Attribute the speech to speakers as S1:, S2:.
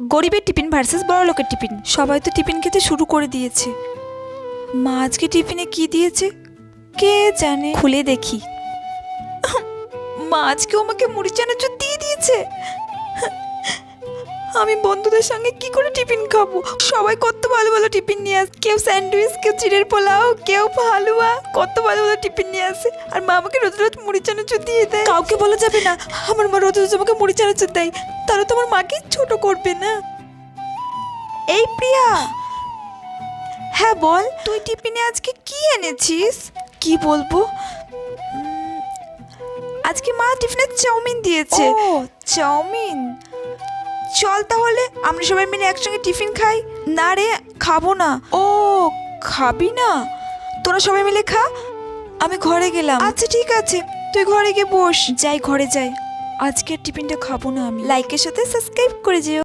S1: গরিবের tiffin versus বড় লোকের টিফিন। সবাই তো টিফিন খেতে শুরু করে দিয়েছে। মা আজকে টিফিনে কি দিয়েছে? কে জানে? খুলে দেখি। মা আজকে আমাকে মুড়ি চানাচুর দিয়ে দিয়েছে। আমি বন্ধুদের সঙ্গে কি করে টিফিন খাব? সবাই কত ভালো ভালো টিফিন নিয়ে আসে। কেউ স্যান্ডউইচ, কেউ চিড়ের পোলাও, কেউ হালুয়া, কত ভালো ভালো টিফিন নিয়ে আসে। আর মা আমাকে রোজ রোজ মুড়ি চানাচুর দিয়ে দেয়। কাউকে বলা যাবে না। আমার মা রোজ রোজ আমাকে মুড়ি চানাচুর দেয়। তাহলে তো আমার মাকে ছোট করবে না। এই প্রিয়া! হ্যাঁ বল। তুই টিফিনে আজকে কি এনেছিস? কি বলব? আজকে মা টিফিনে চাউমিন দিয়েছে। চাউমিন? চল তাহলে আমরা সবাই মিলে একসঙ্গে টিফিন খাই। না রে খাব না। ও খাবি না? তোরা সবাই মিলে খা। আমি ঘরে গেলাম। আচ্ছা ঠিক আছে। তুই ঘরে গিয়ে বস। যাই ঘরে যাই। আজকের টিফিনটা খাব না আমি। লাইকের সাথে সাবস্ক্রাইব করে যেও